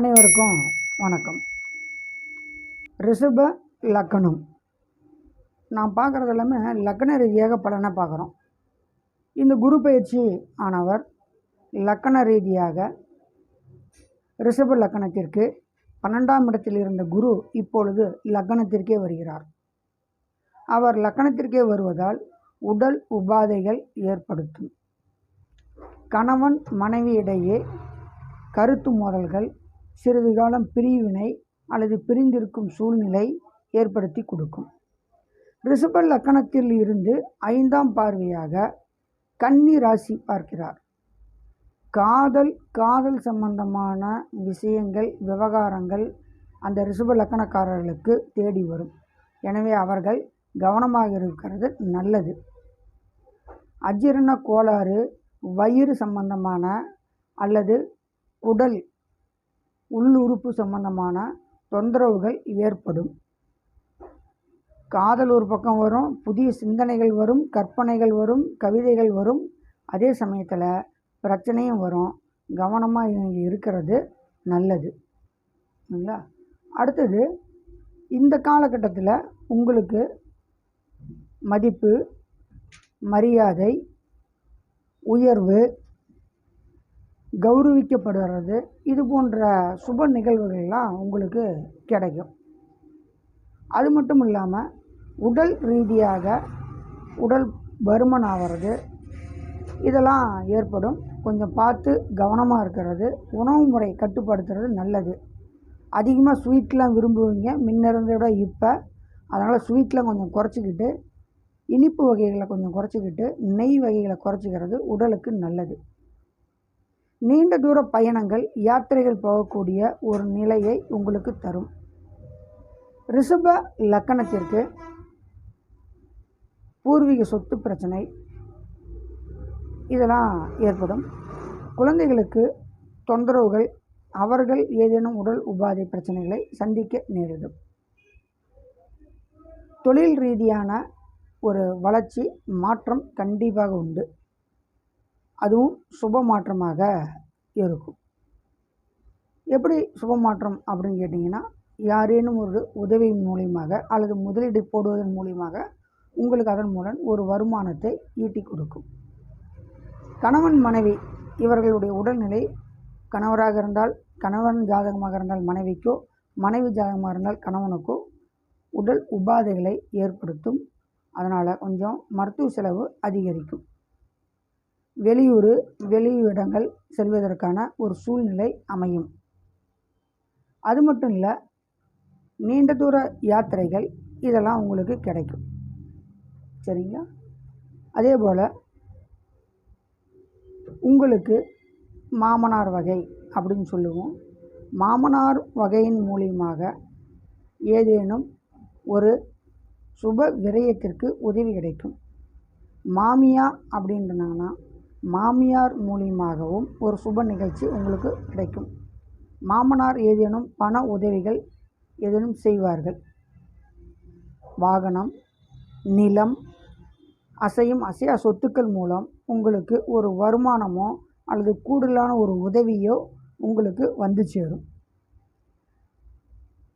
அனைவருக்கும் வணக்கம். ரிஷப லக்கணம். நான் பார்க்குறது எல்லாமே லக்கண ரீதியாக பலனை பார்க்குறோம். இந்த குரு பயிற்சி ஆனவர் லக்கண ரீதியாக ரிஷப லக்கணத்திற்கு பன்னெண்டாம் இடத்தில் இருந்த குரு இப்பொழுது லக்கணத்திற்கே வருகிறார். அவர் லக்கணத்திற்கே வருவதால் உடல் உபாதைகள் ஏற்படுத்தும். கணவன் மனைவியிடையே கருத்து மோதல்கள் சிறிது காலம் பிரிவினை அல்லது பிரிந்திருக்கும் சூழ்நிலை ஏற்படுத்தி கொடுக்கும். ரிஷப லக்கணத்தில் இருந்து ஐந்தாம் பார்வையாக கன்னி ராசி பார்க்கிறார். காதல் காதல் சம்பந்தமான விஷயங்கள் விவகாரங்கள் அந்த ரிஷப லக்கணக்காரர்களுக்கு தேடி வரும். எனவே அவர்கள் கவனமாக இருக்கிறது நல்லது. அஜீரண கோளாறு வயிறு சம்பந்தமான அல்லது குடல் உள்ளுறுப்பு சம்பந்தமான தொந்தரவுகள் ஏற்படும். காதல் ஒரு பக்கம் வரும் புதிய சிந்தனைகள் வரும் கற்பனைகள் வரும் கவிதைகள் வரும். அதே சமயத்தில் பிரச்சனையும் வரும். கவனமாக இங்கே இருக்கிறது நல்லது. சரிங்களா அடுத்தது இந்த காலகட்டத்தில் உங்களுக்கு மதிப்பு மரியாதை உயர்வு கௌரவிக்கப்படுறது இது போன்ற சுப நிகழ்வுகள்லாம் உங்களுக்கு கிடைக்கும். அது மட்டும் இல்லாமல் உடல் ரீதியாக உடல் பருமன் ஆகிறது இதெல்லாம் ஏற்படும். கொஞ்சம் பார்த்து கவனமாக இருக்கிறது. உணவு முறை கட்டுப்படுத்துறது நல்லது. அதிகமாக ஸ்வீட்லாம் விரும்புவீங்க. முன்ன இருந்ததை விட இப்போ அதனால் ஸ்வீட்லாம் கொஞ்சம் குறைச்சிக்கிட்டு இனிப்பு வகைகளை கொஞ்சம் குறைச்சிக்கிட்டு நெய் வகைகளை குறைச்சிக்கிறது உடலுக்கு நல்லது. நீண்ட தூர பயணங்கள் யாத்திரைகள் போகக்கூடிய ஒரு நிலையை உங்களுக்கு தரும். ரிஷப லக்கணத்திற்கு பூர்வீக சொத்து பிரச்சனை இதெல்லாம் ஏற்படும். குழந்தைகளுக்கு தொந்தரவுகள் அவர்கள் ஏதேனும் உடல் உபாதை பிரச்சனைகளை சந்திக்க நேரிடும். தொழில் ரீதியான ஒரு வளர்ச்சி மாற்றம் கண்டிப்பாக உண்டு. அதுவும் சுப மாற்றமாக இருக்கும். எப்படி சுப மாற்றம் அப்படின்னு கேட்டிங்கன்னா யாரேனும் ஒரு உதவி மூலியமாக அல்லது முதலீடு போடுவதன் மூலியமாக உங்களுக்கு அதன் மூலம் ஒரு வருமானத்தை ஈட்டி கொடுக்கும். கணவன் மனைவி இவர்களுடைய உடல்நிலை கணவராக இருந்தால் கணவன் ஜாதகமாக இருந்தால் மனைவிக்கோ மனைவி ஜாதகமாக இருந்தால் கணவனுக்கோ உடல் உபாதைகளை ஏற்படுத்தும். அதனால் கொஞ்சம் மருத்துவ செலவு அதிகரிக்கும். வெளியூர் வெளியிடங்கள் செல்வதற்கான ஒரு சூழ்நிலை அமையும். அது மட்டும் இல்லை நீண்ட தூர யாத்திரைகள் இதெல்லாம் உங்களுக்கு கிடைக்கும். சரிங்களா? அதே போல் உங்களுக்கு மாமனார் வகை அப்படின்னு சொல்லுவோம். மாமனார் வகையின் மூலியமாக ஏதேனும் ஒரு சுப விரயத்திற்கு உதவி கிடைக்கும். மாமியா அப்படின்றாங்கன்னா மாமியார் மூலியமாகவும் ஒரு சுப நிகழ்ச்சி உங்களுக்கு கிடைக்கும். மாமனார் ஏதேனும் பண உதவிகள் ஏதேனும் செய்வார்கள். வாகனம் நிலம் அசையும் அசையா சொத்துக்கள் மூலம் உங்களுக்கு ஒரு வருமானமோ அல்லது கூடுதலான ஒரு உதவியோ உங்களுக்கு வந்து சேரும்.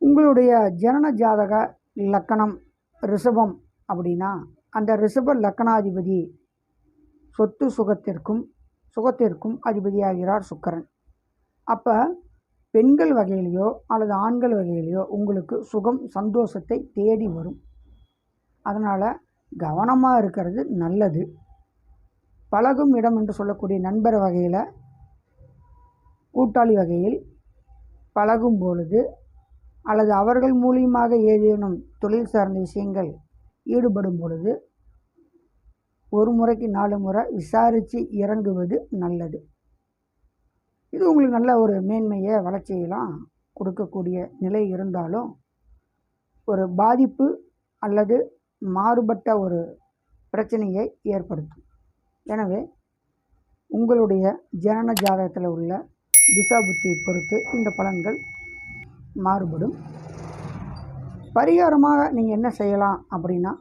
உங்களுடைய ஜனன ஜாதக லக்கணம் ரிஷபம் அப்படின்னா அந்த ரிஷப லக்கணாதிபதி சொத்து சுகத்திற்கும் சுகத்திற்கும் அதிபதியாகிறார் சுக்கரன். அப்போ பெண்கள் வகையிலையோ அல்லது ஆண்கள் வகையிலையோ உங்களுக்கு சுகம் சந்தோஷத்தை தேடி வரும். அதனால் கவனமாக இருக்கிறது நல்லது. பழகும் இடம் என்று சொல்லக்கூடிய நண்பர் வகையில் கூட்டாளி வகையில் பழகும் பொழுது அல்லது அவர்கள் மூலியமாக ஏதேனும் தொழில் சார்ந்த விஷயங்கள் ஈடுபடும் பொழுது ஒரு முறைக்கு நாலு முறை விசாரித்து இறங்குவது நல்லது. இது உங்களுக்கு நல்ல ஒரு மேன்மையை வளர்ச்சியெல்லாம் கொடுக்கக்கூடிய நிலை இருந்தாலும் ஒரு பாதிப்பு அல்லது மாறுபட்ட ஒரு பிரச்சனையை ஏற்படுத்தும். எனவே உங்களுடைய ஜனன ஜாதகத்தில் உள்ள திசா புத்தியை பொறுத்து இந்த பலன்கள் மாறுபடும். பரிகாரமாக நீங்கள் என்ன செய்யலாம் அப்படின்னா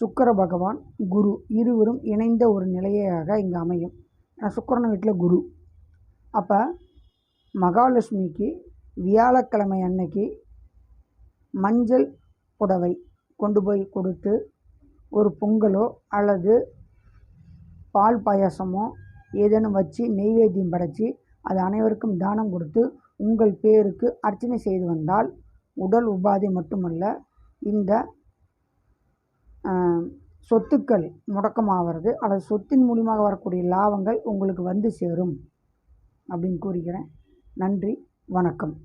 சுக்கர பகவான் குரு இருவரும் இணைந்த ஒரு நிலையாக இங்கே அமையும். ஏன்னா சுக்கரன் வீட்டில் குரு. அப்போ மகாலட்சுமிக்கு வியாழக்கிழமை அன்னைக்கு மஞ்சள் புடவை கொண்டு போய் கொடுத்து ஒரு பொங்கலோ அல்லது பால் பாயாசமோ ஏதேனும் வச்சு நெய்வேத்தியம் படைச்சி அது அனைவருக்கும் தானம் கொடுத்து உங்கள் பேருக்கு அர்ச்சனை செய்து வந்தால் உடல் உபாதை மட்டுமல்ல இந்த சொத்துக்கள் முடக்கமாகிறது. அல்லது சொத்தின் மூலியமாக வரக்கூடிய லாபங்கள் உங்களுக்கு வந்து சேரும். அப்படின்னு கூறுகிறேன். நன்றி. வணக்கம்.